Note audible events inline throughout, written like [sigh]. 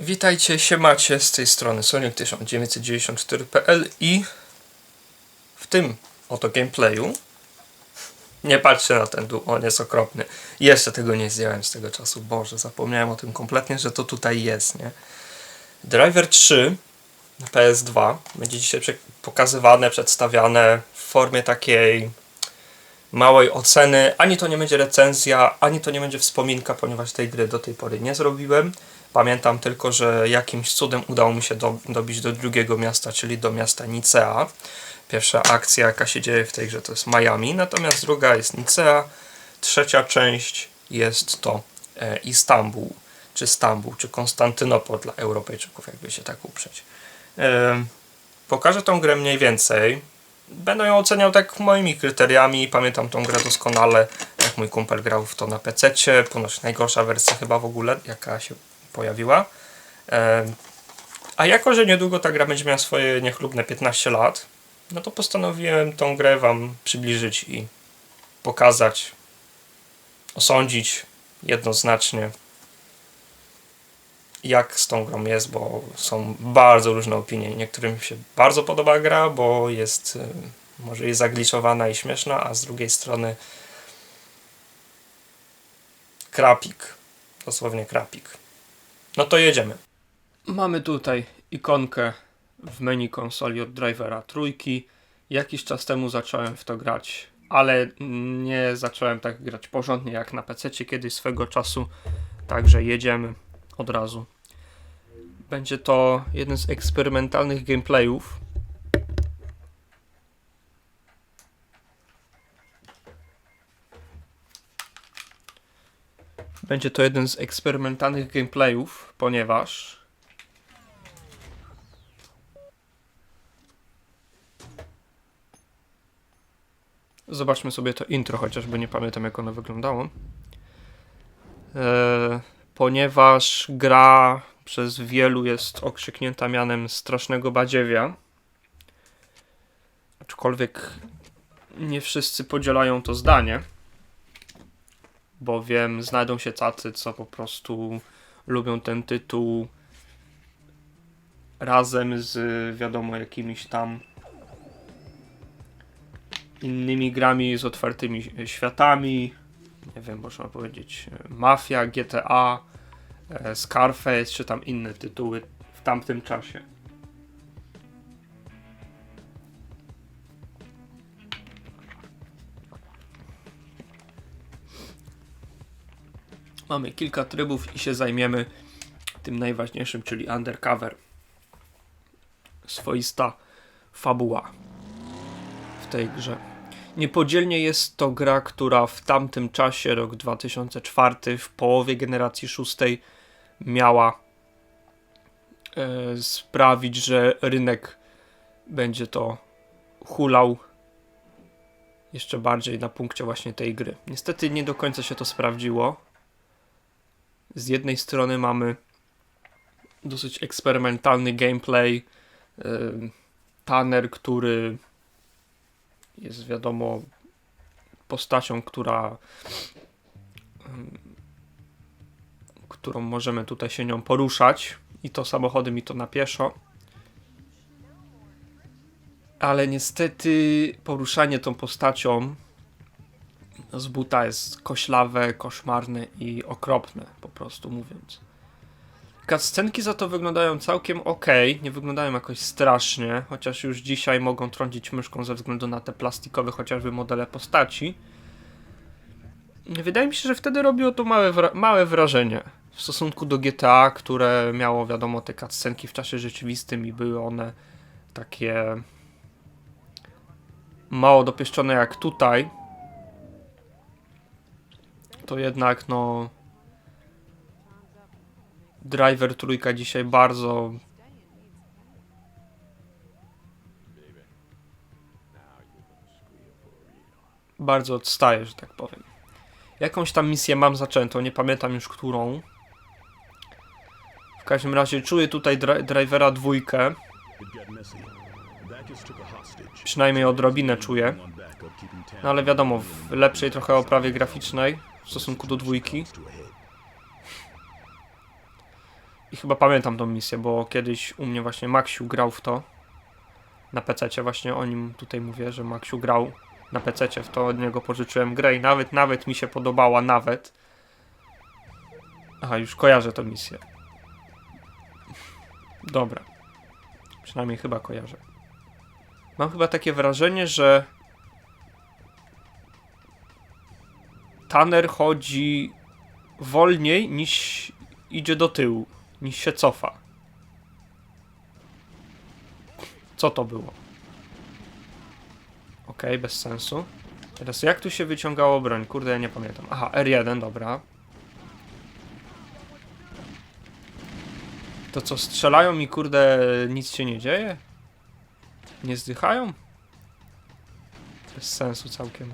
Witajcie, siemacie, z tej strony Sonic1994.pl i tym oto gameplayu nie patrzcie na ten dół, on jest okropny. Jeszcze tego nie zdjąłem z tego czasu, Boże, zapomniałem o tym kompletnie, że to tutaj jest, nie? Driver 3 na PS2 będzie dzisiaj pokazywane, przedstawiane w formie takiej małej oceny. Ani to nie będzie recenzja, ani to nie będzie wspominka, ponieważ tej gry do tej pory nie zrobiłem. Pamiętam tylko, że jakimś cudem udało mi się do, dobić do drugiego miasta, czyli do miasta Nicea. Pierwsza akcja, jaka się dzieje w tej grze, to jest Miami, natomiast druga jest Nicea. Trzecia część jest to e, Istanbul, czy Stambuł, czy Konstantynopol dla Europejczyków, jakby się tak uprzeć. E, pokażę tą grę mniej więcej. Będę ją oceniał tak moimi kryteriami. Pamiętam tą grę doskonale, jak mój kumpel grał w to na PC. Ponoć najgorsza wersja chyba w ogóle, jaka się pojawiła. E, a jako, że niedługo ta gra będzie miała swoje niechlubne 15 lat, no to postanowiłem tą grę Wam przybliżyć i pokazać, osądzić jednoznacznie, jak z tą grą jest, bo są bardzo różne opinie. Niektórym się bardzo podoba gra, bo jest y, może jest zagliczowana i śmieszna, a z drugiej strony krapik. Dosłownie krapik. No to jedziemy. Mamy tutaj ikonkę w menu konsoli od drivera trójki. Jakiś czas temu zacząłem w to grać, ale nie zacząłem tak grać porządnie jak na PC kiedyś swego czasu. Także jedziemy od razu. Będzie to jeden z eksperymentalnych gameplayów. Będzie to jeden z eksperymentalnych gameplayów, ponieważ Zobaczmy sobie to intro, chociażby nie pamiętam jak ono wyglądało. Eee, ponieważ gra przez wielu jest okrzyknięta mianem strasznego badziewia. Aczkolwiek nie wszyscy podzielają to zdanie. Bowiem znajdą się tacy, co po prostu lubią ten tytuł razem z wiadomo jakimiś tam innymi grami z otwartymi światami. Nie wiem, można powiedzieć Mafia, GTA, e, Scarface, czy tam inne tytuły w tamtym czasie. Mamy kilka trybów i się zajmiemy tym najważniejszym, czyli undercover. Swoista fabuła tej grze. Niepodzielnie jest to gra, która w tamtym czasie, rok 2004, w połowie generacji szóstej, miała e, sprawić, że rynek będzie to hulał jeszcze bardziej na punkcie właśnie tej gry. Niestety nie do końca się to sprawdziło. Z jednej strony mamy dosyć eksperymentalny gameplay, e, Tanner, który jest wiadomo postacią, która którą możemy tutaj się nią poruszać i to samochodem i to na pieszo. Ale niestety poruszanie tą postacią z buta jest koślawe, koszmarne i okropne, po prostu mówiąc. Cutscenki za to wyglądają całkiem ok, nie wyglądają jakoś strasznie, chociaż już dzisiaj mogą trącić myszką ze względu na te plastikowe chociażby modele postaci. Wydaje mi się, że wtedy robiło to małe, wra- małe wrażenie w stosunku do GTA, które miało wiadomo te cutscenki w czasie rzeczywistym i były one takie mało dopieszczone jak tutaj. To jednak no Driver trójka dzisiaj bardzo bardzo odstaje, że tak powiem. Jakąś tam misję mam zaczętą, nie pamiętam już którą. W każdym razie czuję tutaj dri drivera dwójkę. Przynajmniej odrobinę czuję. No ale wiadomo, w lepszej trochę oprawie graficznej w stosunku do dwójki. I chyba pamiętam tą misję, bo kiedyś u mnie właśnie Maxiu grał w to. Na PC właśnie o nim tutaj mówię, że Maxiu grał na PC w to, od niego pożyczyłem grę i nawet, nawet mi się podobała, nawet. Aha, już kojarzę tę misję. Dobra. Przynajmniej chyba kojarzę. Mam chyba takie wrażenie, że Tanner chodzi wolniej niż idzie do tyłu, niż się cofa. Co to było? Okej, bez sensu. Teraz jak tu się wyciągało broń? Kurde, ja nie pamiętam. Aha, R1, dobra. To co, strzelają mi kurde, nic się nie dzieje? Nie zdychają? Bez sensu całkiem.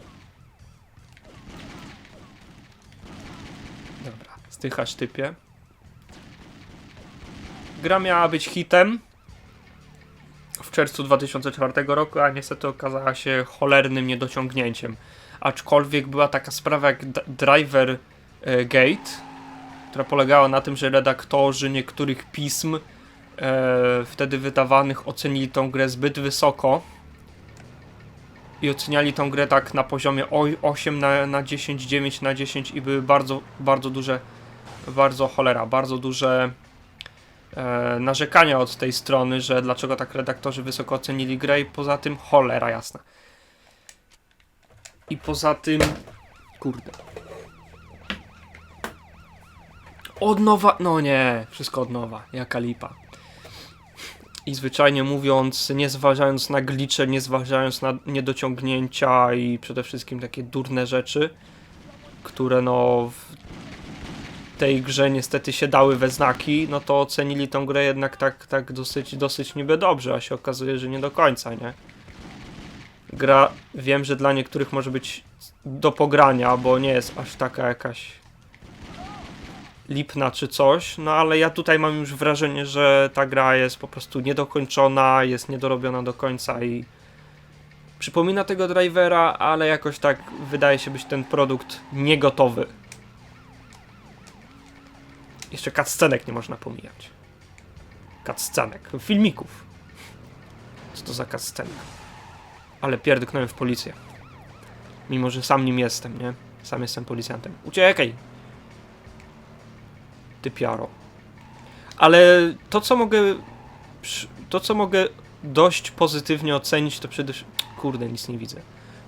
Dobra, zdychasz typie. Gra miała być hitem w czerwcu 2004 roku, a niestety okazała się cholernym niedociągnięciem. Aczkolwiek była taka sprawa jak Driver e, Gate, która polegała na tym, że redaktorzy niektórych pism e, wtedy wydawanych ocenili tą grę zbyt wysoko i oceniali tą grę tak na poziomie oj- 8 na, na 10, 9 na 10 i były bardzo, bardzo duże, bardzo cholera, bardzo duże e, narzekania od tej strony, że dlaczego tak redaktorzy wysoko ocenili grę i poza tym cholera jasna. I poza tym kurde. Od nowa, no nie, wszystko od nowa, jaka lipa. I zwyczajnie mówiąc, nie zważając na glicze, nie zważając na niedociągnięcia i przede wszystkim takie durne rzeczy, które no tej grze niestety się dały we znaki, no to ocenili tą grę jednak tak, tak dosyć, dosyć niby dobrze, a się okazuje, że nie do końca, nie? Gra, wiem, że dla niektórych może być do pogrania, bo nie jest aż taka jakaś lipna czy coś, no ale ja tutaj mam już wrażenie, że ta gra jest po prostu niedokończona, jest niedorobiona do końca i przypomina tego drivera, ale jakoś tak wydaje się być ten produkt niegotowy. Jeszcze cutscenek nie można pomijać. Cutscenek, filmików. Co to za cutscenek? Ale pierdyknąłem w policję. Mimo, że sam nim jestem, nie? Sam jestem policjantem. Uciekaj! Ty piaro. Ale to, co mogę... To, co mogę dość pozytywnie ocenić, to przede wszystkim... Kurde, nic nie widzę.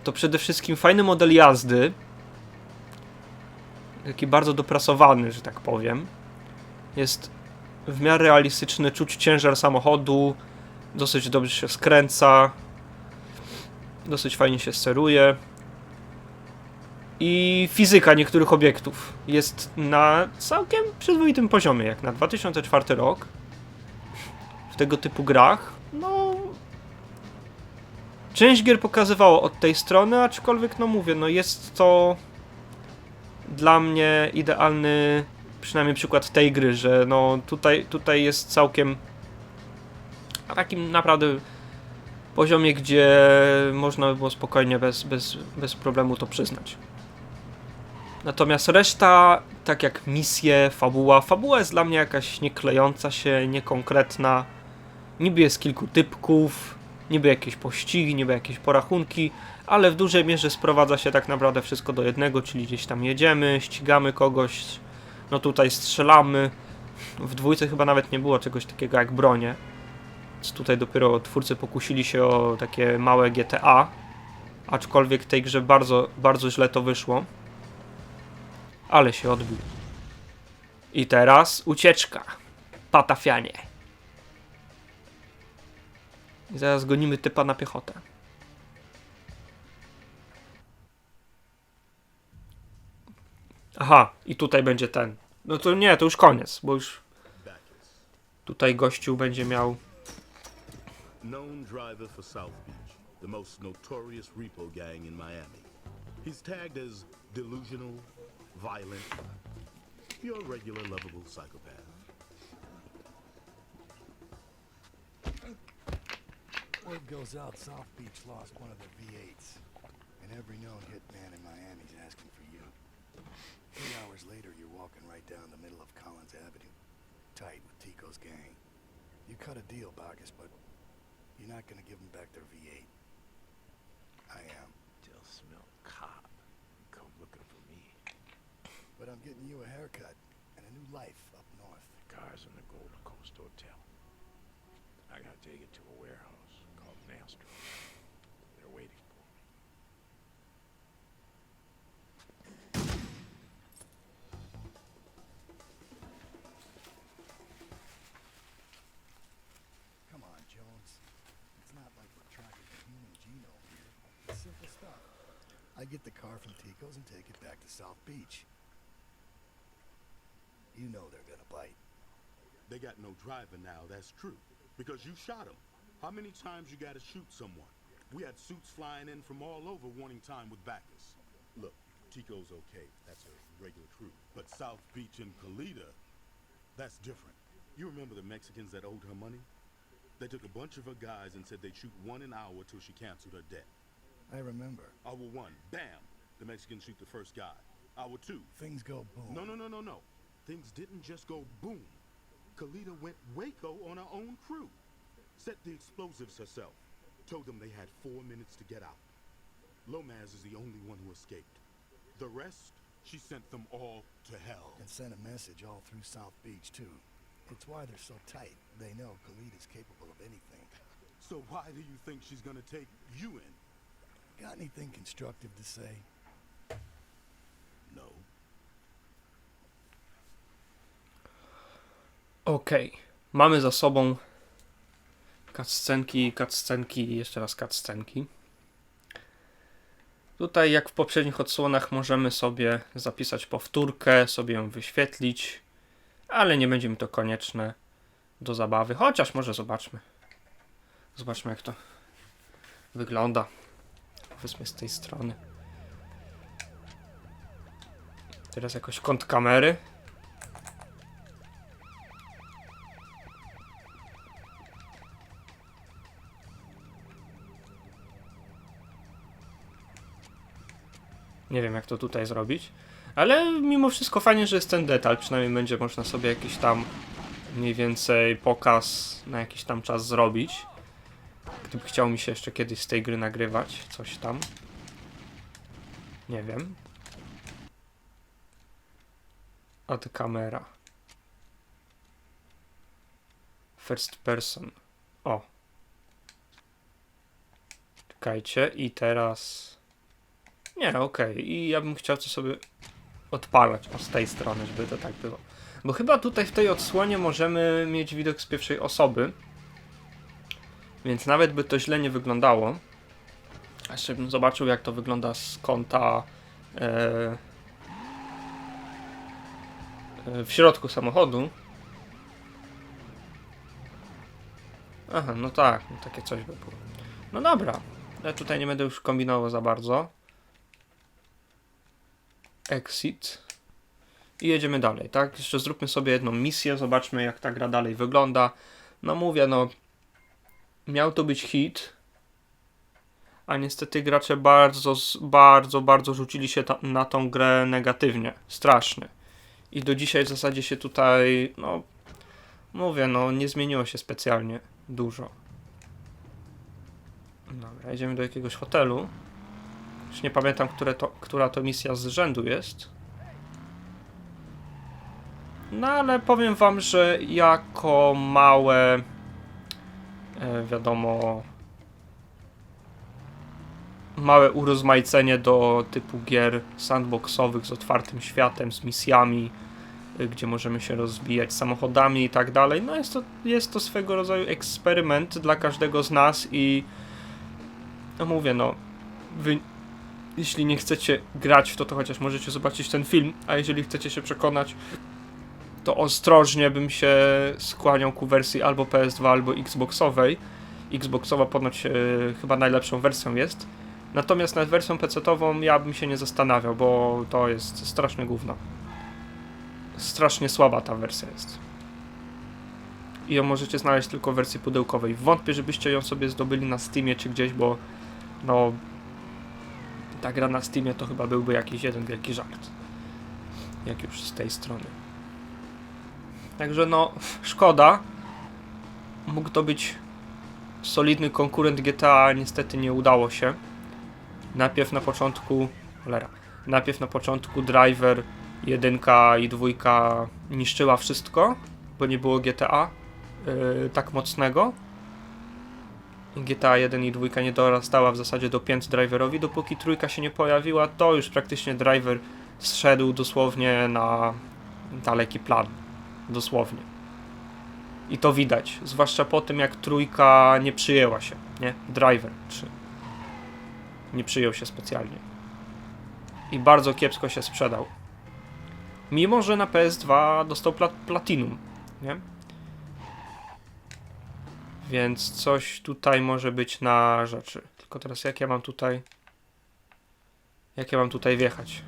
To przede wszystkim fajny model jazdy. Taki bardzo doprasowany, że tak powiem. Jest w miarę realistyczny, czuć ciężar samochodu, dosyć dobrze się skręca, dosyć fajnie się steruje. I fizyka niektórych obiektów jest na całkiem przyzwoitym poziomie, jak na 2004 rok. W tego typu grach, no. Część gier pokazywało od tej strony, aczkolwiek, no mówię, no jest to dla mnie idealny przynajmniej przykład tej gry, że no tutaj, tutaj jest całkiem na takim naprawdę poziomie, gdzie można by było spokojnie bez, bez, bez problemu to przyznać. Natomiast reszta, tak jak misje, fabuła, fabuła jest dla mnie jakaś nieklejąca się, niekonkretna. Niby jest kilku typków, niby jakieś pościgi, niby jakieś porachunki, ale w dużej mierze sprowadza się tak naprawdę wszystko do jednego, czyli gdzieś tam jedziemy, ścigamy kogoś, no tutaj strzelamy. W dwójce chyba nawet nie było czegoś takiego jak bronie. Więc tutaj dopiero twórcy pokusili się o takie małe GTA. Aczkolwiek w tej grze bardzo, bardzo źle to wyszło. Ale się odbił. I teraz ucieczka. Patafianie. I zaraz gonimy typa na piechotę. Aha, i tutaj będzie ten. No to nie, to już koniec, bo już tutaj gościu będzie miał. Known driver for South Beach, the most notorious repo gang in Miami. He's tagged as delusional, violent. You're a regular, lovable psychopath. Word goes out South Beach lost one of their V8s. And every known hitman in Miami's asking for you. Three hours later, you're walking right down the middle of Collins Avenue. Tight with Tico's gang. You cut a deal, Bacchus, but you're not gonna give them back their V8. I am. Still smell cop. Come looking for me. But I'm getting you a haircut and a new life up north. The Cars in the Golden Coast Hotel. I gotta take it to a warehouse get the car from Tico's and take it back to South Beach. You know they're gonna bite. They got no driver now, that's true. Because you shot him. How many times you gotta shoot someone? We had suits flying in from all over wanting time with Bacchus. Look, Tico's okay. That's a regular crew. But South Beach and Kalita, that's different. You remember the Mexicans that owed her money? They took a bunch of her guys and said they'd shoot one an hour till she canceled her debt. I remember. Hour one, bam! The Mexicans shoot the first guy. Hour two, Things go boom. no, no, no, no, no. Things didn't just go boom. Kalita went Waco on her own crew. Set the explosives herself. Told them they had four minutes to get out. Lomaz is the only one who escaped. The rest, she sent them all to hell. And sent a message all through South Beach, too. It's why they're so tight. They know Khalid is capable of anything. So why do you think she's gonna take you in? Got anything constructive to say? No. Okej, mamy za sobą cutscenki, cutscenki i jeszcze raz cutscenki. Tutaj, jak w poprzednich odsłonach, możemy sobie zapisać powtórkę, sobie ją wyświetlić, ale nie będzie mi to konieczne do zabawy. Chociaż może zobaczmy. Zobaczmy, jak to wygląda. Powiedzmy z tej strony. Teraz jakoś kąt kamery. Nie wiem, jak to tutaj zrobić. Ale mimo wszystko fajnie, że jest ten detal. Przynajmniej będzie można sobie jakiś tam mniej więcej pokaz na jakiś tam czas zrobić. Gdyby chciał mi się jeszcze kiedyś z tej gry nagrywać, coś tam. Nie wiem. Add kamera. First person. O. Czekajcie i teraz... Nie, okej. I ja bym chciał to sobie odpalać o z tej strony, żeby to tak było. Bo chyba tutaj w tej odsłonie możemy mieć widok z pierwszej osoby. Więc nawet by to źle nie wyglądało. Jeszcze bym zobaczył jak to wygląda z kąta e, e, w środku samochodu. Aha, no tak, no takie coś by było. No dobra, ja tutaj nie będę już kombinował za bardzo. Exit. I jedziemy dalej, tak? Jeszcze zróbmy sobie jedną misję, zobaczmy jak ta gra dalej wygląda. No mówię, no miał to być hit, a niestety gracze bardzo, bardzo, bardzo rzucili się ta, na tą grę negatywnie, strasznie. I do dzisiaj w zasadzie się tutaj, no mówię, no nie zmieniło się specjalnie dużo. Dobra, jedziemy do jakiegoś hotelu. Już nie pamiętam, to, która to misja z rzędu jest. No ale powiem wam, że jako małe wiadomo małe urozmaicenie do typu gier sandboxowych z otwartym światem, z misjami, y, gdzie możemy się rozbijać samochodami i tak dalej. No jest to, jest to swego rodzaju eksperyment dla każdego z nas i no mówię, no wy jeśli nie chcecie grać w to, to chociaż możecie zobaczyć ten film, a jeżeli chcecie się przekonać, to ostrożnie bym się skłaniał ku wersji albo PS2, albo Xboxowej. Xboxowa ponoć e, chyba najlepszą wersją jest. Natomiast nad wersją PC-ową ja bym się nie zastanawiał, bo to jest straszne gówno. Strasznie słaba ta wersja jest. I ją możecie znaleźć tylko w wersji pudełkowej. Wątpię, żebyście ją sobie zdobyli na Steamie czy gdzieś, bo no ta gra na Steamie to chyba byłby jakiś jeden wielki żart. Jak już z tej strony. Także no, szkoda. Mógł to być solidny konkurent GTA, niestety nie udało się. Najpierw na początku, cholera, najpierw na początku Driver 1 i 2 niszczyła wszystko, bo nie było GTA yy, tak mocnego. GTA 1 i 2 nie dorastała w zasadzie do 5 driverowi, dopóki trójka się nie pojawiła, to już praktycznie driver zszedł dosłownie na daleki plan. Dosłownie. I to widać, zwłaszcza po tym jak trójka nie przyjęła się, nie? Driver 3. Nie przyjął się specjalnie. I bardzo kiepsko się sprzedał. Mimo, że na PS2 dostał plat platinum, nie? Więc coś tutaj może być na rzeczy. Tylko teraz jak ja mam tutaj... Jak ja mam tutaj wjechać?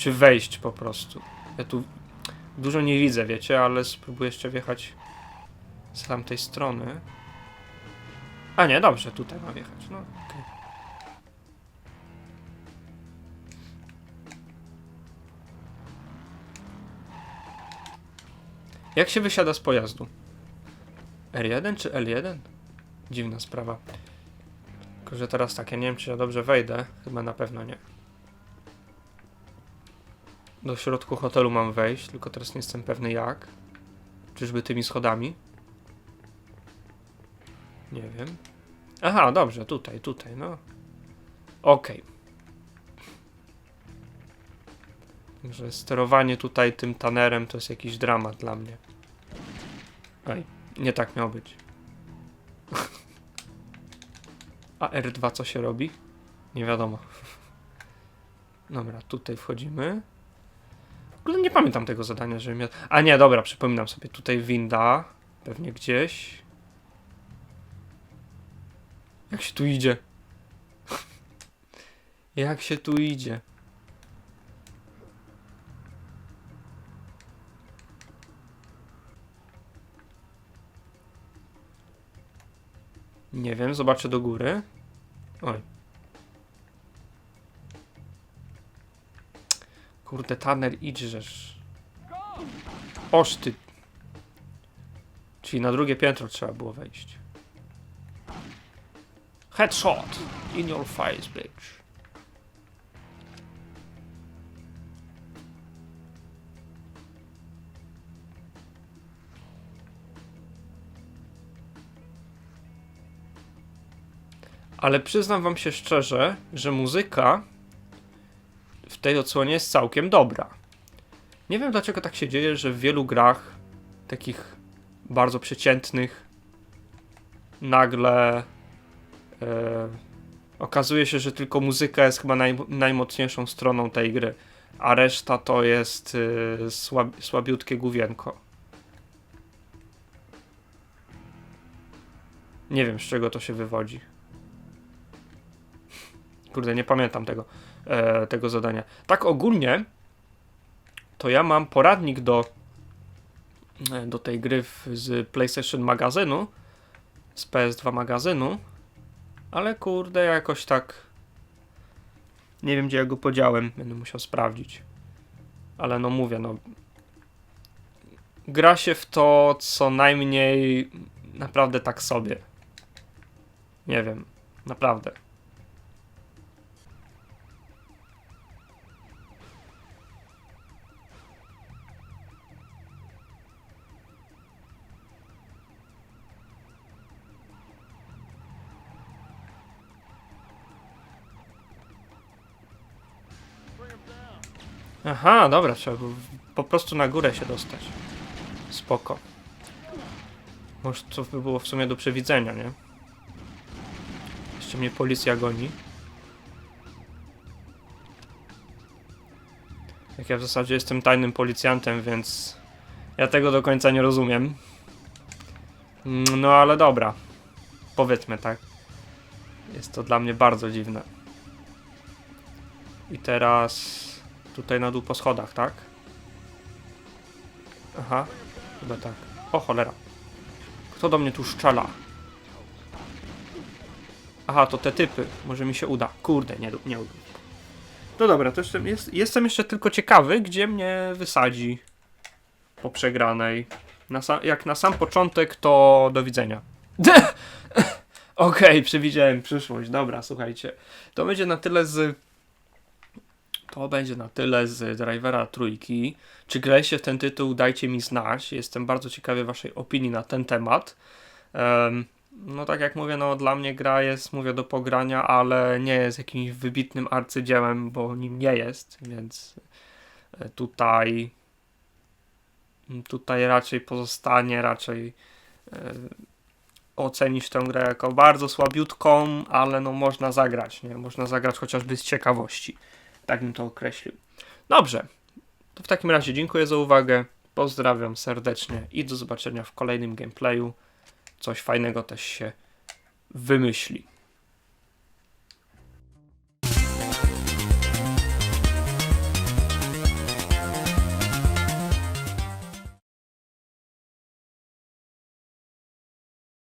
Czy wejść po prostu? Ja tu dużo nie widzę, wiecie, ale spróbuję jeszcze wjechać z tamtej strony. A nie, dobrze, tutaj mam wjechać. No, okej. Jak się wysiada z pojazdu? R1 czy L1? Dziwna sprawa. Tylko, że teraz tak, ja nie wiem, czy ja dobrze wejdę. Chyba na pewno nie. Do środku hotelu mam wejść, tylko teraz nie jestem pewny jak. Czyżby tymi schodami? Nie wiem. Aha, dobrze, tutaj, tutaj, no. Okej. Także sterowanie tutaj tym tanerem to jest jakiś dramat dla mnie. Oj, nie tak miało być. [laughs] A R2 co się robi? Nie wiadomo. [laughs] Dobra, tutaj wchodzimy. W ogóle nie pamiętam tego zadania, że miał... A nie, dobra, przypominam sobie. Tutaj winda. Pewnie gdzieś. Jak się tu idzie? [laughs] Jak się tu idzie? Nie wiem, zobaczę do góry. Oj. Kurde, Tanner, idźżesz. Oż ty. Czyli na drugie piętro trzeba było wejść. Headshot in your face, bitch. Ale przyznam wam się szczerze, że muzyka tej odsłonie jest całkiem dobra. Nie wiem dlaczego tak się dzieje, że w wielu grach takich bardzo przeciętnych nagle e, okazuje się, że tylko muzyka jest chyba naj, najmocniejszą stroną tej gry, a reszta to jest e, słab, słabiutkie główienko. Nie wiem z czego to się wywodzi. Kurde, nie pamiętam tego, e, tego zadania. Tak ogólnie, to ja mam poradnik do, e, do tej gry w, z PlayStation magazynu, z PS2 magazynu, ale kurde, jakoś tak. Nie wiem, gdzie ja go podziałem, będę musiał sprawdzić. Ale no mówię, no. Gra się w to co najmniej naprawdę tak sobie. Nie wiem, naprawdę. Aha, dobra, trzeba po prostu na górę się dostać. Spoko. Może to by było w sumie do przewidzenia, nie? Jeszcze mnie policja goni. Jak ja w zasadzie jestem tajnym policjantem, więc ja tego do końca nie rozumiem. No ale dobra. Powiedzmy tak. Jest to dla mnie bardzo dziwne. I teraz tutaj na dół po schodach, tak? Aha, chyba tak. O cholera. Kto do mnie tu szczela? Aha, to te typy. Może mi się uda. Kurde, nie, nie uda. No dobra, to jestem, jest, jestem jeszcze tylko ciekawy, gdzie mnie wysadzi po przegranej. Na sam, jak na sam początek, to do widzenia. [laughs] Okej, przewidziałem przyszłość. Dobra, słuchajcie. To będzie na tyle z. To będzie na tyle z Drivera trójki. Czy graliście w ten tytuł? Dajcie mi znać. Jestem bardzo ciekawy Waszej opinii na ten temat. Em, no tak jak mówię, no dla mnie gra jest, mówię, do pogrania, ale nie jest jakimś wybitnym arcydziełem, bo nim nie jest, więc e, tutaj tutaj raczej pozostanie, raczej e, ocenisz tę grę jako bardzo słabiutką, ale no można zagrać, nie? Można zagrać chociażby z ciekawości. Tak bym to określił. Dobrze. To w takim razie dziękuję za uwagę. Pozdrawiam serdecznie i do zobaczenia w kolejnym gameplayu. Coś fajnego też się wymyśli.